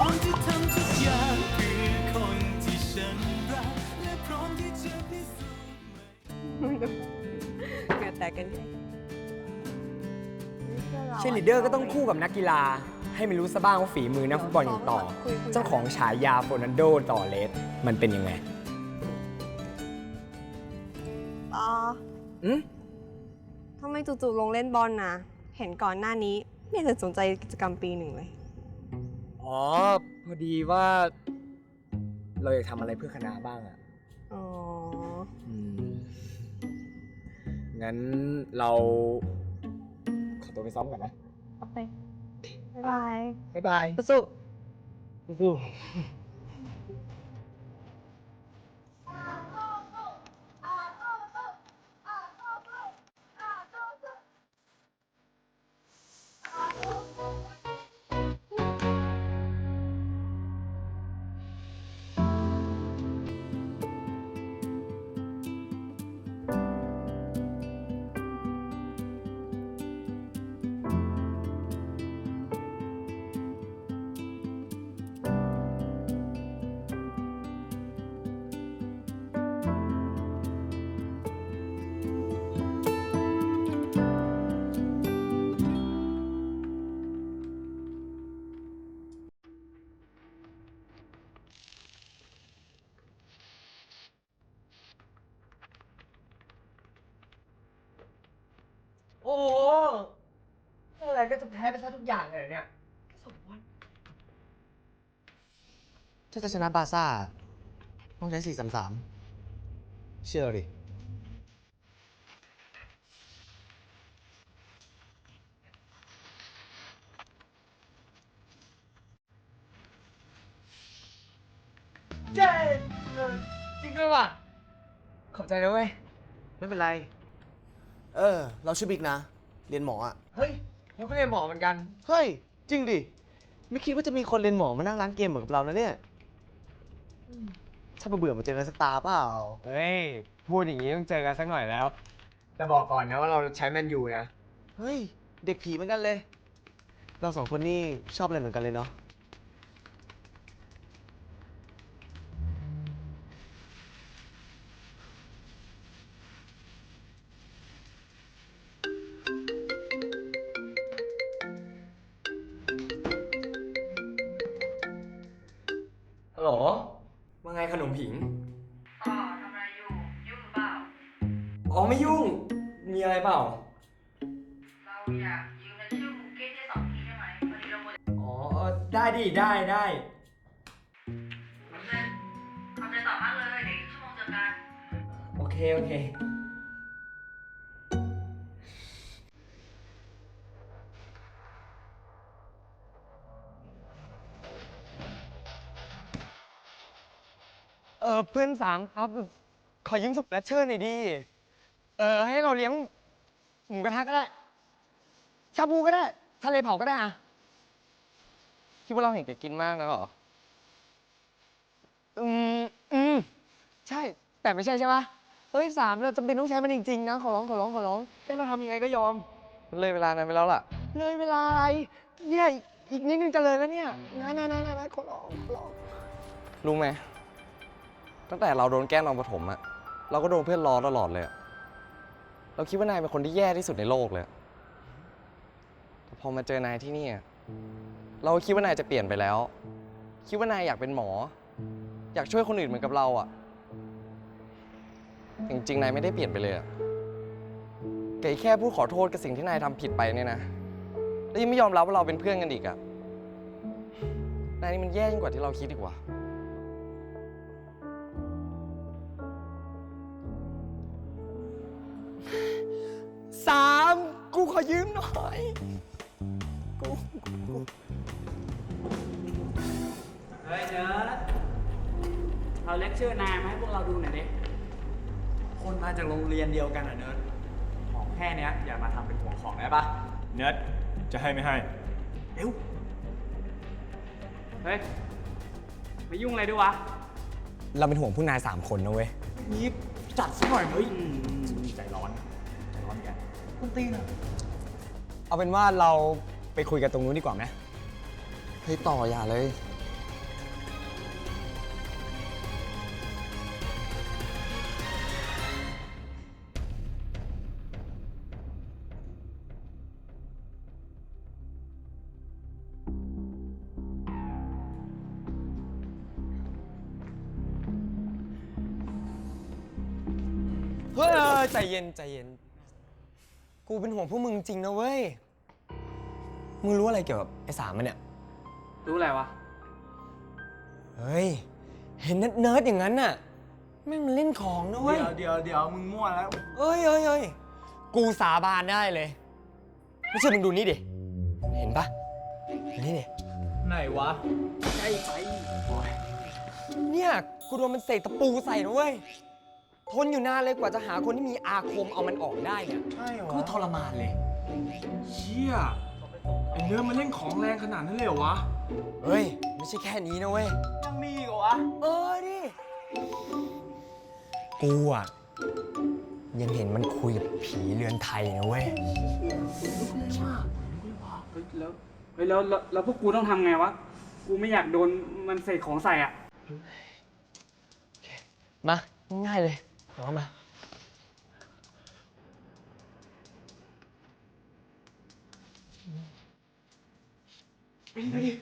เพื่อคนที่ฉันรักและพร้อมที่จะพิสูจน์เหงื่อแตกกันใหญ่เชยร์ลีดเดอร์ก็ต้องคู่กับนักกีฬา ให้มันรู้ซะบ้างว่าฝีมือนักฟุตบอลอย่างต่อ เจ้าของฉายาโฟนันโดต่อเลสมันเป็นยังไงต่ออืมทำไมจู่ๆลงเล่นบอลนะเห็นก่อนหน้านี้ไม่เคยสนใจกิจกรรมปีหนึ่งเลย อ๋อ พอดีว่า เราอยากทำอะไรเพื่อคณะบ้างอะอ๋อ อืม งั้นเราขอตัวไปซ้อมก่อนนะโอเคบ๊ายบาย บ๊ายบาย สู้สู้โก็จะแพ้ไปซะทุกอย่างเลยเนี่ยถ้าจะชนะบาร์ซ่า ต้องใช้4-3-3เชื่อเราดิเย้จริงด้วยว่ะ ขอบใจนะเว้ย ไม่เป็นไร เออ เราชื่อบิ๊กนะ เรียนหมออะ เฮ้ย เราก็เรียนหมอเหมือนกัน เฮ้ย จริงดิ ไม่คิดว่าจะมีคนเรียนหมอมานั่งร้านเกมเหมือนกับเรานะเนี่ยถ้าเบื่อๆมาเจอกันสักตาเปล่า เฮ้ย พูดอย่างนี้ต้องเจอกันสักหน่อยแล้ว แต่บอกก่อนนะว่าเราใช้แมนยูนะ เฮ้ย เด็กผีเหมือนกันเลย เราสองคนนี่ชอบอะไรเหมือนกันเลยเนาะ ผิงอ๋อทำอะไรอยู่ ยุ่งหรือเปล่า อ๋อไม่ยุ่ง มีอะไรเปล่า เราอยากยืมเงินชื่อคุณเก้ได้สองทีได้ไหมพอดีเราหมดอ๋อได้ดิได้ได้เงินเอาใจต่อมากเลย เดี๋ยวอีกชั่วโมงเจอกัน โอเคโอเค ออเพื่อนสามครับ ขอยืมสเปรชเชอร์หน่อยดิเออให้เราเลี้ยงหมูกระทะก็ได้ ชาบูก็ได้ทะเลเผาก็ได้อะคิดว่าเราเห็นแกกินมากนะเหรอ อืมอืมใช่ แต่ไม่ใช่ใช่ปะเฮ้ยสามเราจำเป็นต้องใช้มันจริงๆนะขอร้องขอร้องขอร้องให้เราทำยังไงก็ยอม เลยเวลานั้นไปแล้วล่ะ เลยเวลาอะไรเนี่ยอีกนิดนึงจะเลยแล้วเนี่ยนะนะนะนะนะขอร้องขอร้องรู้ไหม ตั้งแต่เราโดนแกล้งตอนประถมอะเราก็โดนเพื่อนล้อตลอดเลยอะเราคิดว่านายเป็นคนที่แย่ที่สุดในโลกเลยอะแต่พอมาเจอนายที่นี่อะเราก็คิดว่านายจะเปลี่ยนไปแล้ว คิดว่านายอยากเป็นหมอ อยากช่วยคนอื่นเหมือนกับเราอะจริงๆนายไม่ได้เปลี่ยนไปเลยอะแกแค่พูดขอโทษกับสิ่งที่นายทำผิดไปเนี่ยนะแล้วยังไม่ยอมรับว่าเราเป็นเพื่อนกันอีกอะนายนี่มันแย่ยิ่งกว่าที่เราคิดอีกว่า สามกูขอยืมหน่อยกูเฮ้ยเนิร์ดเอาเลคเชอร์นายมาให้พวกเราดูหน่อยดิคนมาจากโรงเรียนเดียวกันอะเนิร์ดของแค่เนี้ยอย่ามาทำเป็นห่วงของได้ปะเน็ตจะให้ไม่ให้ เร็ว เฮ้ยมายุ่งอะไรด้วยวะเราเป็นห่วงผู้นายสามคนนะเว้ย นี่จัดซะหน่อยเฮ้ยใจร้อนใจร้อน คุณตีนอะเอาเป็นว่าเราไปคุยกันตรงนู้นดีกว่าไหมให้ต่ออย่าเลย เฮ้ยใจเย็นใจเย็น กูเป็นห่วงพวกมึงจริงนะเว้ย มึงรู้อะไรเกี่ยวกับไอ้สามมันเนี่ย รู้อะไรวะ เฮ้ย เห็นเนิร์ดๆอย่างนั้นน่ะแม่งมันเล่นของนะเว้ย เดี๋ยวเดี๋ยวเดี๋ยวมึงมั่วแล้ว เอ้ยเอ้ยเอ้ยกูสาบานได้เลย ไม่เชื่อมึงดูนี่ดิ เห็นปะเห็นนี่ดิ ไหนวะเนี่ย กูโดนมันเสกตะปูใส่นะเว้ย ทนอยู่นานเลยกว่าจะหาคนที่มีอาคมเอามันออกได้เนี่ยใช่เหรอคือทรมานเลย เชี่ยไอ้เนื้อมันเล่นของแรงขนาดนั้นเลยเหรอวะ เฮ้ย ไม่ใช่แค่นี้นะเว้ย ยังมีอีกเหรอวะ เออดิ กูอะ ยังเห็นมันคุยกับผีเรือนไทยนะเว้ยเฮ้ยแล้วเฮ้ยแล้วแล้วแล้วพวกกูต้องทำไงวะ กูไม่อยากโดนมันเสกของใส่อะ มา ง่ายเลย ร้องมานี่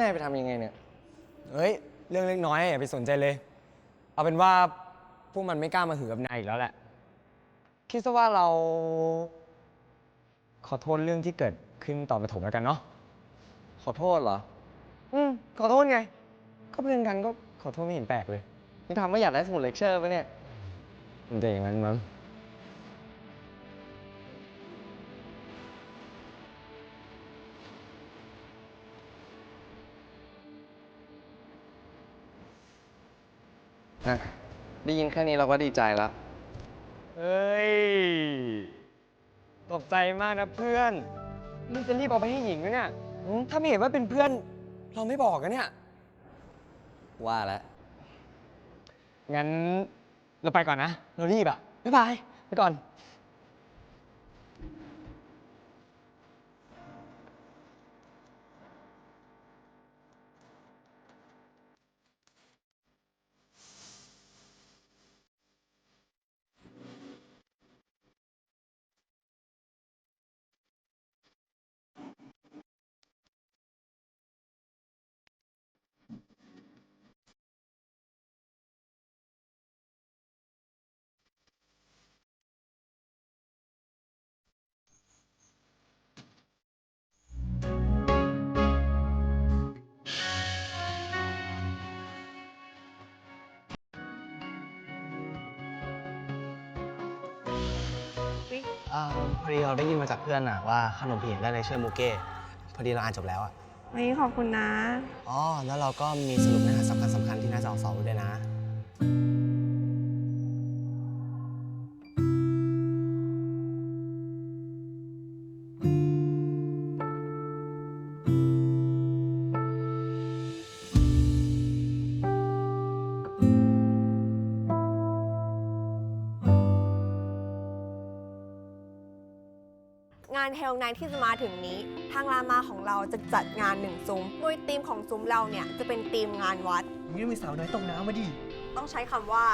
นายไปทำยังไงเนี่ย เฮ้ย เรื่องเล็กน้อยอย่าไปสนใจเลย เอาเป็นว่าพวกมันไม่กล้ามาหือกับนายอีกแล้วแหละ คิดซะว่าเรา ขอโทษเรื่องที่เกิดขึ้นตอนประถมแล้วกันเนาะ ขอโทษเหรอ อืม ขอโทษไง ก็เพื่อนกันก็ขอโทษไม่เห็นแปลกเลย นี่ทำไม่อยากได้สมุดเลคเชอร์ปะเนี่ย มันจะอย่างนั้นมั้ง นะได้ยินแค่นี้เราก็ดีใจแล้ว เฮ้ย ตกใจมากนะเพื่อนมึงจะรีบเอาไปให้หญิงนะเนี่ยหืมถ้าไม่เห็นว่าเป็นเพื่อน เราไม่บอกกันเนี่ย ว่าแล้ว งั้นเราไปก่อนนะ เรารีบอะ บ๊ายบาย ไปก่อน อ่าพอดีเราได้ยินมาจากเพื่อนอะว่าขนมผีได้เลยเชื่อมูเก้พอดีเราอ่านจบแล้วอะวันนี้ขอบคุณนะ อ๋อแล้วเราก็มีสรุปเนื้อหาสำคัญสำคัญที่น่าจะออกสอบด้วยนะ เฮลไนที่จะมาถึงนี้ ทางรามาของเราจะจัดงานหนึ่งซุ้ม โดยธีมของซุ้มเราเนี่ยจะเป็นธีมงานวัด นี่มีสาวน้อยตกน้ำมาดิ ต้องใช้คำว่า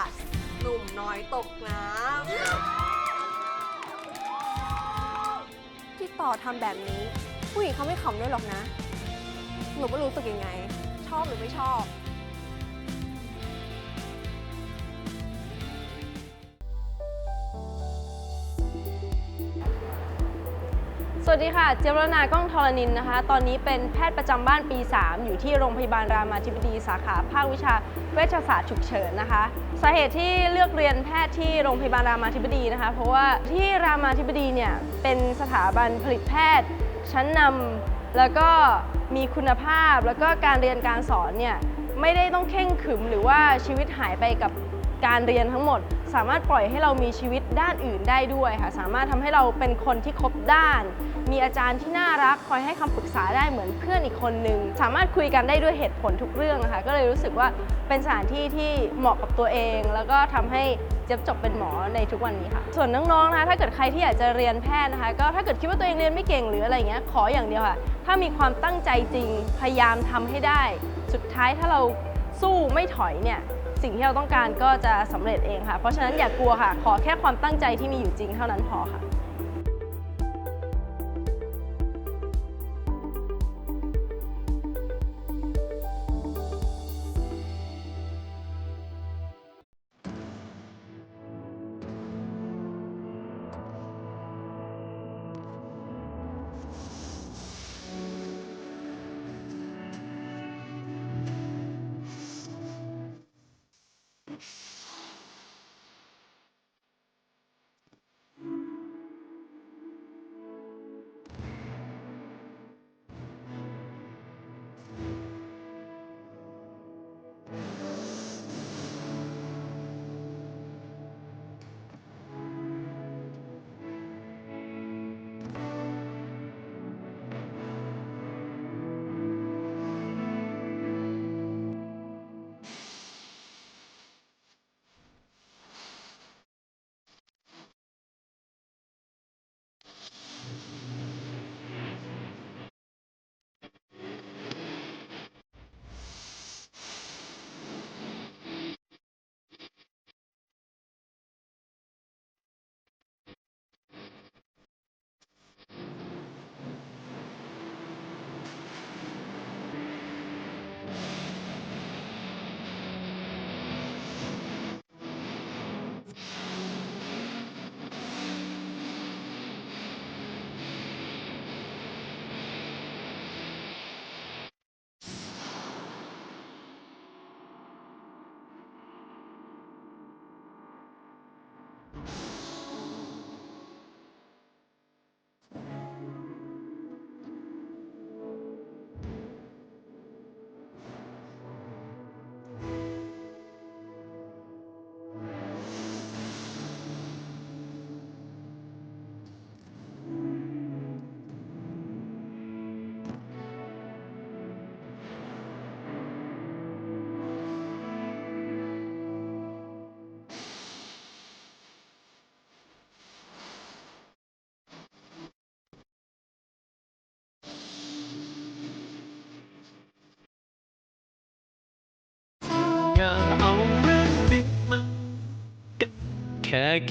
หนุ่มน้อยตกน้ำที่ต่อทำแบบนี้ ผู้หญิงเขาไม่ขำด้วยหรอกนะ หนูไม่รู้สึกยังไง ชอบหรือไม่ชอบ วัสดีค่ะ เจรนากล้องทรณินนะคะ ตอนนี้เป็นแพทย์ประจำบ้านปี 3 อยู่ที่โรงพยาบาลรามาธิบดีสาขาภาควิชาเวชศาสตร์ฉุกเฉินนะคะ สาเหตุที่เลือกเรียนแพทย์ที่โรงพยาบาลรามาธิบดีนะคะ เพราะว่าที่รามาธิบดีเนี่ยเป็นสถาบันผลิตแพทย์ ชั้นนำแล้วก็มีคุณภาพแล้วก็การเรียนการสอนเนี่ยไม่ได้ต้องเข่งขึมหรือว่าชีวิตหายไปกับการเรียนทั้งหมด สามารถปล่อยให้เรามีชีวิตด้านอื่นได้ด้วยค่ะ สามารถทำให้เราเป็นคนที่ครบด้าน มีอาจารย์ที่น่ารักคอยให้คำปรึกษาได้เหมือนเพื่อนอีกคนนึง สามารถคุยกันได้ด้วยเหตุผลทุกเรื่องนะคะ ก็เลยรู้สึกว่าเป็นสถานที่ที่เหมาะกับตัวเอง แล้วก็ทำให้เจ็บจบเป็นหมอในทุกวันนี้ค่ะ ส่วนน้องๆนะคะถ้าเกิดใครที่อยากจะเรียนแพทย์นะคะ ก็ถ้าเกิดคิดว่าตัวเองเรียนไม่เก่งหรืออะไรเงี้ยขออย่างเดียวค่ะ ถ้ามีความตั้งใจจริงพยายามทำให้ได้ สุดท้ายถ้าเราสู้ไม่ถอยเนี่ยสิ่งที่เราต้องการก็จะสำเร็จเองค่ะ เพราะฉะนั้นอย่ากกลัวค่ะ ขอแค่ความตั้งใจที่มีอยู่จริงเท่านั้นพอค่ะ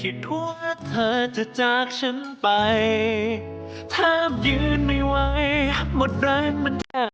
คิดว่าเธอจะจากฉันไป ถ้ายืนไม่ไหวหมดแรงมันแท